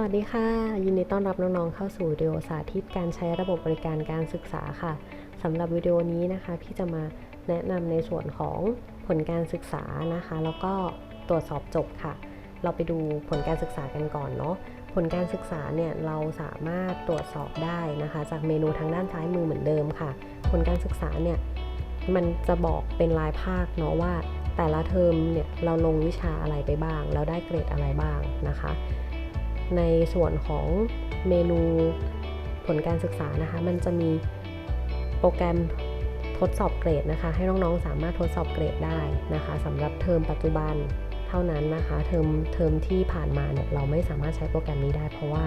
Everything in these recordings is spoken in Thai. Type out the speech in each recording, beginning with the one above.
สวัสดีค่ะ ยินดีต้อนรับน้องๆเข้าสู่วิดีโอสาธิตการใช้ระบบบริการการศึกษาค่ะสำหรับวิดีโอนี้นะคะพี่จะมาแนะนำในส่วนของผลการศึกษานะคะ แล้วก็ตรวจสอบจบค่ะ เราไปดูผลการศึกษากันก่อนเนาะผลการศึกษาเนี่ยเราสามารถตรวจสอบได้นะคะ จากเมนูทางด้านซ้ายมือเหมือนเดิมค่ะ ผลการศึกษาเนี่ยมันจะบอกเป็นรายภาคเนาะว่า แต่ละเทอมเนี่ยเราลงวิชาอะไรไปบ้างแล้วได้เกรดอะไรบ้างนะคะ ในส่วนของเมนูผลการศึกษานะคะ มันจะมีโปรแกรมทดสอบเกรดนะคะ ให้น้องๆสามารถทดสอบเกรดได้นะคะสำหรับเทอมปัจจุบันเท่านั้นนะคะ เทอมเทอมที่ผ่านมาเนี่ยเราไม่สามารถใช้โปรแกรมนี้ได้ เพราะว่า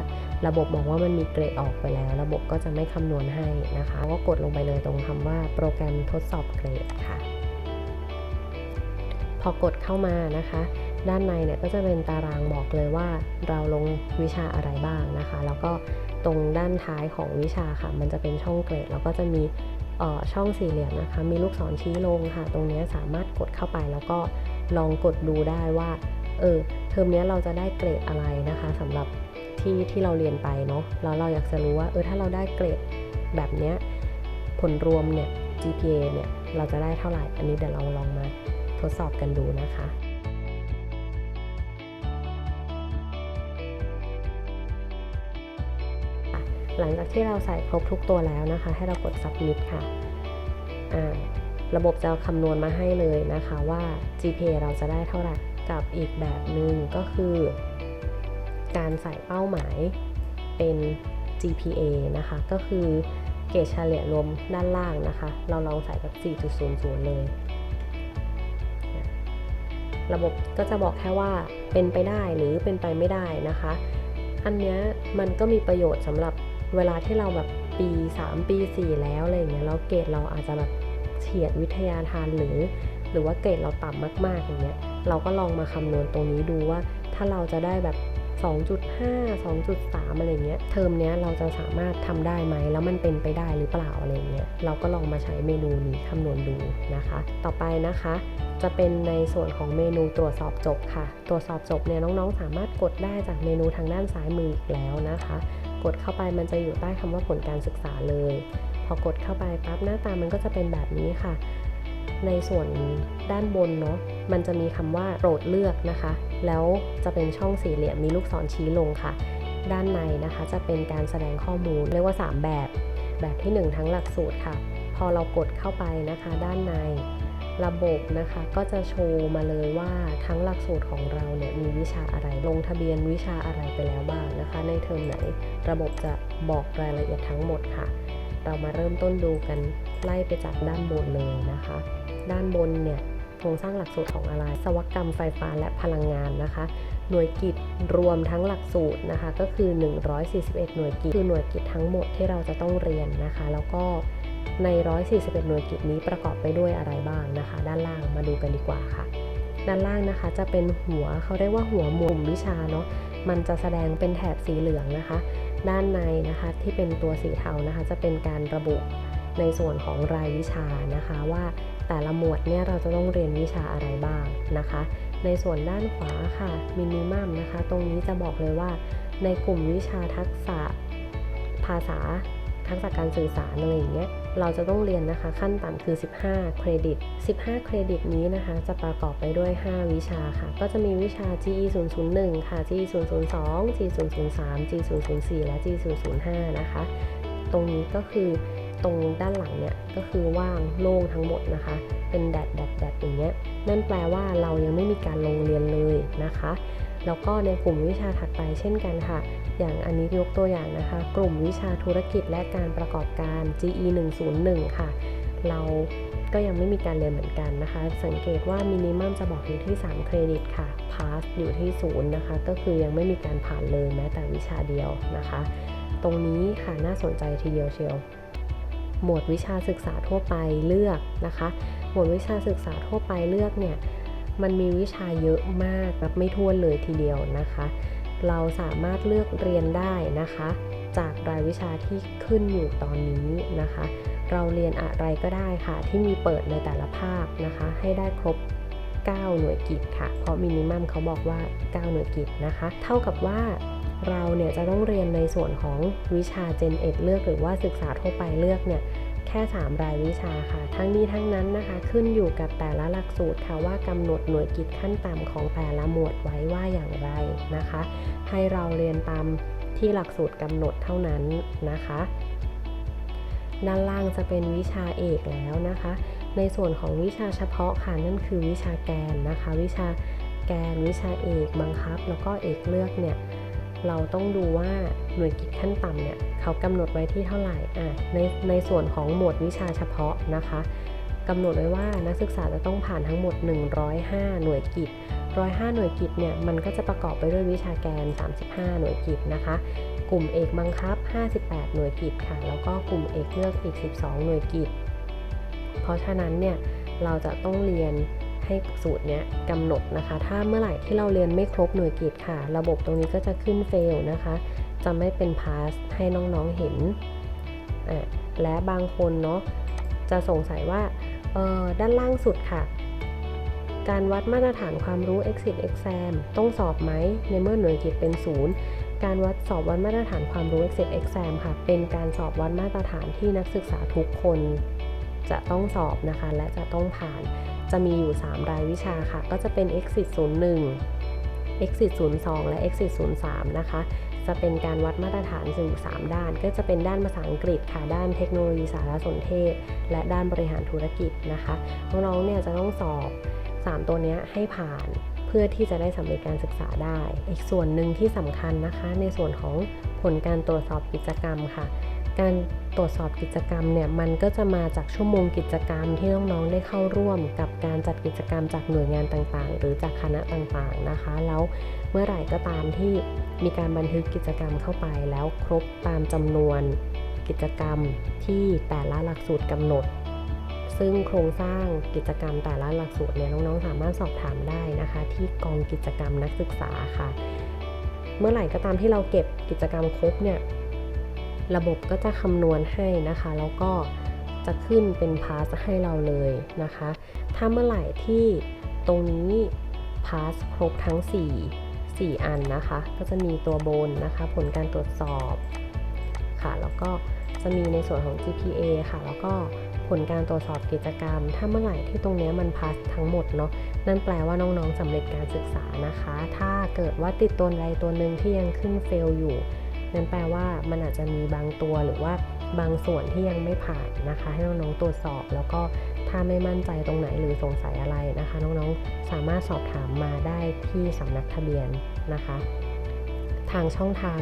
ระบบบอกว่ามันมีเกรดออกไปแล้ว ระบบก็จะไม่คำนวณให้นะคะ ก็กดลงไปเลยตรงคำว่าโปรแกรมทดสอบเกรดค่ะ พอกดเข้ามานะคะ ด้านในเนี่ยก็จะเป็นตารางบอกเลยว่าเราลงวิชาอะไรบ้างนะคะ แล้วก็ตรงด้านท้ายของวิชาค่ะ มันจะเป็นช่องเกรด แล้วก็จะมีช่องสี่เหลี่ยมนะคะ มีลูกศรชี้ลงค่ะ ตรงนี้สามารถกดเข้าไปแล้วก็ลองกดดูได้ว่า เออ เทอมนี้เราจะได้เกรดอะไรนะคะสำหรับที่ที่เราเรียนไปเนาะ แล้วเราอยากจะรู้ว่า เออ ถ้าเราได้เกรดแบบเนี้ย ผลรวมเนี่ย GPA เนี่ย เราจะได้เท่าไหร่ อันนี้เดี๋ยวเราลองมาทดสอบกันดูนะคะ หลังจากที่เราใส่ครบทุกตัวแล้วนะคะ ให้เรากด submit ค่ะระบบจะคำนวณมาให้เลยนะคะว่า GPA เราจะได้เท่าไหร่กับอีกแบบหนึ่งก็คือ การใส่เป้าหมายเป็น GPA นะคะ ก็คือเกรดเฉลี่ยรวมด้านล่างนะคะ เราลองใส่แบบ 4.00 เลย ระบบก็จะบอกแค่ว่าเป็นไปได้หรือเป็นไปไม่ได้นะคะ อันนี้มันก็มีประโยชน์สำหรับ เวลาที่เราแบบปี 3 ปี 4 แล้วอะไรเงี้ยแล้วเกรดเราอาจจะแบบเฉียดวิทยาทานหรือ หรือว่าเกรดเราต่ำมากๆอย่างเงี้ยเราก็ลองมาคำนวณตรงนี้ดูว่า ถ้าเราจะได้แบบ 2.5 2.3 อะไรเงี้ย เทอมเนี้ยเราจะสามารถทำได้ไหม แล้วมันเป็นไปได้หรือเปล่าอะไรเงี้ย เราก็ลองมาใช้เมนูนี้คำนวณดูนะคะ ต่อไปนะคะ จะเป็นในส่วนของเมนูตรวจสอบจบค่ะ ตรวจสอบจบเนี่ยน้องๆ สามารถกดได้จากเมนูทางด้านซ้ายมืออีกแล้วนะคะ กดเข้าไปมันจะอยู่ใต้คำว่าผลการศึกษาเลย พอกดเข้าไปปั๊บหน้าตามันก็จะเป็นแบบนี้ค่ะ ในส่วนด้านบนเนาะมันจะมีคำว่าโปรดเลือกนะคะ แล้วจะเป็นช่องสี่เหลี่ยมมีลูกศรชี้ลงค่ะ ด้านในนะคะจะเป็นการแสดงข้อมูลเรียกว่า 3 แบบ แบบที่ 1 ทั้งหลักสูตรค่ะ พอเรากดเข้าไปนะคะ ด้านใน ระบบนะคะก็จะโชว์มาเลยว่าทั้งหลักสูตรของเราเนี่ยมีวิชาอะไรลงทะเบียนวิชาอะไรไปแล้วบ้างนะคะ ในเทอมไหนระบบจะบอกรายละเอียดทั้งหมดค่ะ เรามาเริ่มต้นดูกันไล่ไปจากด้านบนเลยนะคะ ด้านบนเนี่ยโครงสร้างหลักสูตรของอะไร สวกรรมไฟฟ้าและพลังงานนะคะ หน่วยกิจรวมทั้งหลักสูตรนะคะ ก็คือ 141 หน่วยกิจ คือหน่วยกิจทั้งหมดที่เราจะต้องเรียนนะคะ แล้วก็ ใน 141 หน่วยกิจนี้ประกอบไปด้วยอะไรบ้างนะคะ ด้านล่างมาดูกันดีกว่าค่ะ ด้านล่างนะคะจะเป็นหัวเขาเรียกว่าหัวมุมวิชาเนาะมันจะแสดงเป็นแถบสีเหลืองนะคะ ด้านในนะคะที่เป็นตัวสีเทานะคะ จะเป็นการระบุในส่วนของรายวิชานะคะว่าแต่ละหมวดเนี่ยเราจะต้องเรียนวิชาอะไรบ้างนะคะ ในส่วนด้านขวาค่ะมินิมัมนะคะ ตรงนี้จะบอกเลยว่า ในกลุ่มวิชาทักษะภาษา ทักษะการสื่อสารอะไรอย่างเงี้ยเราจะต้องเรียนนะคะขั้นต่ำคือ 15 เครดิต 15 เครดิตนี้นะคะจะประกอบไปด้วย 5 วิชาค่ะ ก็จะมีวิชา GE 001ค่ะ GE 002 GE 003 GE 004และ GE 005นะคะ ตรงนี้ก็คือตรงด้านหลังเนี่ยก็คือว่างโล่งทั้งหมดนะคะ เป็นแดดแดดแดดอย่างเงี้ยนั่นแปลว่าเรายังไม่มีการลงเรียนเลยนะคะ แล้วก็ในกลุ่มวิชาถัดไปเช่นกันค่ะ อย่างอันนี้ยกตัวอย่างนะคะ กลุ่มวิชาธุรกิจและการประกอบการ GE 101 ค่ะ เราก็ยังไม่มีการเรียนเหมือนกันนะคะ สังเกตว่ามินิมัมจะบอกอยู่ที่ 3 เครดิตค่ะ พาสอยู่ที่ 0 นะคะ ก็คือยังไม่มีการผ่านเลยแม้แต่วิชาเดียวนะคะ ตรงนี้ค่ะน่าสนใจทีเดียวเชียว หมวดวิชาศึกษาทั่วไปเลือกนะคะ หมวดวิชาศึกษาทั่วไปเลือกเนี่ย มันมีวิชาเยอะมากแบบไม่ทั่วเลยทีเดียวนะคะ เราสามารถเลือกเรียนได้นะคะ จากรายวิชาที่ขึ้นอยู่ตอนนี้นะคะ เราเรียนอะไรก็ได้ค่ะ ที่มีเปิดในแต่ละภาคนะคะ ให้ได้ครบ 9 หน่วยกิจค่ะ เพราะมินิมัมเขาบอกว่า 9 หน่วยกิจนะคะ เท่ากับว่าเราเนี่ยจะต้องเรียนในส่วนของวิชา Gen 1 เลือก หรือว่าศึกษาทั่วไปเลือกเนี่ยแค่ 3 รายวิชาค่ะ ทั้งนี้ทั้งนั้นนะคะขึ้นอยู่กับแต่ละหลักสูตรค่ะว่ากำหนดหน่วยกิจขั้นต่ำของแต่ละหมวดไว้ว่าอย่างไร นะคะ ให้เราเรียนตามที่หลักสูตรกำหนดเท่านั้นนะคะ ด้านล่างจะเป็นวิชาเอกแล้วนะคะ ในส่วนของวิชาเฉพาะค่ะนั่นคือวิชาแกนนะคะ วิชาแกนวิชาเอกบังคับ แล้วก็เอกเลือกเนี่ยเราต้องดูว่าหน่วยกิจขั้นต่ำเนี่ยเขากำหนดไว้ที่เท่าไหร่อะในในส่วนของหมวดวิชาเฉพาะนะคะกำหนดไว้ว่านักศึกษาจะต้องผ่านทั้งหมด 105 หน่วยกิจ 105 หน่วยกิจเนี่ยมันก็จะประกอบไปด้วยวิชาแกน 35 หน่วยกิจนะคะ กลุ่มเอกบังคับ 58 หน่วยกิจค่ะ แล้วก็กลุ่มเอกเลือกอีก 12 หน่วยกิจเพราะฉะนั้นเนี่ยเราจะต้องเรียนให้สูตรเนี้ยกำหนดนะคะ ถ้าเมื่อไหร่ที่เราเรียนไม่ครบหน่วยกิจค่ะ ระบบตรงนี้ก็จะขึ้นเฟลนะคะ จะไม่เป็นพาสให้น้องๆเห็น และบางคนเนาะจะสงสัยว่าด้านล่างสุดค่ะ การวัดมาตรฐานความรู้ exit exam ต้องสอบไหม ในเมื่อหน่วยกิจเป็นศูนย์การวัดสอบวัดมาตรฐานความรู้ exit exam ค่ะ เป็นการสอบวัดมาตรฐานที่นักศึกษาทุกคน จะต้องสอบนะคะ และจะต้องผ่าน จะมีอยู่ 3 รายวิชาค่ะ ก็จะเป็น exit 01 exit 02 และ exit 03 นะคะ จะเป็นการวัดมาตรฐานอยู่3ด้าน ก็จะเป็นด้านภาษาอังกฤษค่ะ ด้านเทคโนโลยีสารสนเทศ และด้านบริหารธุรกิจนะคะ น้องๆ เนี่ยจะต้องสอบ 3 ตัวนี้ให้ผ่านเพื่อที่จะได้สำเร็จการศึกษาได้ อีกส่วนหนึ่งที่สำคัญนะคะ ในส่วนของผลการตรวจสอบกิจกรรมค่ะ การตรวจสอบกิจกรรมเนี่ยมันก็จะมาจากชั่วโมงกิจกรรมที่น้องๆได้เข้าร่วมกับการจัดกิจกรรมจากหน่วยงานต่างๆ หรือจากคณะต่างๆนะคะ แล้วเมื่อไหร่ก็ตามที่มีการบันทึกกิจกรรมเข้าไปแล้วครบตามจำนวนกิจกรรมที่แต่ละหลักสูตรกำหนด ซึ่งโครงสร้างกิจกรรมแต่ละหลักสูตรเนี่ยน้องๆ สามารถสอบถามได้นะคะ ที่กองกิจกรรมนักศึกษาค่ะ เมื่อไหร่ก็ตามที่เราเก็บกิจกรรมครบเนี่ยระบบก็จะคำนวณให้นะคะ แล้วก็จะขึ้นเป็นพาสให้เราเลยนะคะ ถ้าเมื่อไหร่ที่ตรงนี้พาสครบทั้ง 4 4 อันนะคะ ก็จะมีตัวโบนนะคะ ผลการตรวจสอบค่ะ แล้วก็จะมีในส่วนของ GPA ค่ะ แล้วก็ ผลการตรวจสอบกิจกรรม ถ้าเมื่อไหร่ที่ตรงนี้มันพาสทั้งหมดเนาะนั่นแปลว่าน้องๆสำเร็จการศึกษานะคะ ถ้าเกิดว่าติดตัวใดตัวหนึ่งที่ยังขึ้นเฟลอยู่ นั่นแปลว่ามันอาจจะมีบางตัวหรือว่าบางส่วนที่ยังไม่ผ่านนะคะ ให้น้องๆตรวจสอบ แล้วก็ถ้าไม่มั่นใจตรงไหนหรือสงสัยอะไรนะคะ น้องๆสามารถสอบถามมาได้ที่สำนักทะเบียนนะคะ ทางช่องทาง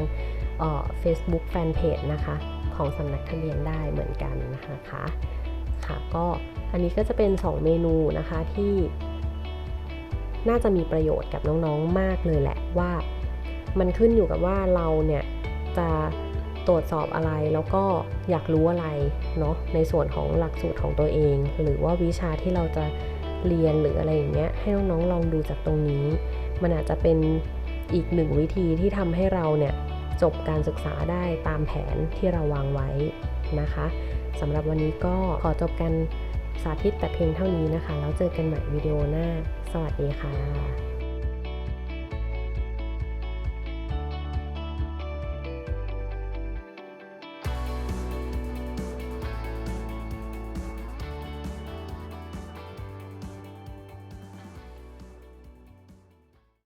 เอ่อ Facebook Fanpage นะคะของสำนักทะเบียนได้เหมือนกันนะคะ ค่ะ ก็อันนี้ก็จะเป็น 2 เมนูนะคะที่น่าจะมีประโยชน์กับน้องๆมากเลยแหละว่า มันขึ้นอยู่กับว่าเราเนี่ยจะตรวจสอบอะไรแล้วก็อยากรู้อะไรเนาะในส่วนของหลักสูตรของตัวเอง หรือว่าวิชาที่เราจะเรียนหรืออะไรอย่างเงี้ยให้น้องๆลองดูจากตรงนี้ มันอาจจะเป็นอีกหนึ่งวิธีที่ทำให้เราเนี่ยจบการศึกษาได้ตามแผนที่เราวางไว้ นะคะสำหรับวันนี้ก็ขอจบกันสาธิตแต่เพียงเท่านี้นะคะ แล้วเจอกันใหม่วิดีโอหน้า สวัสดีค่ะ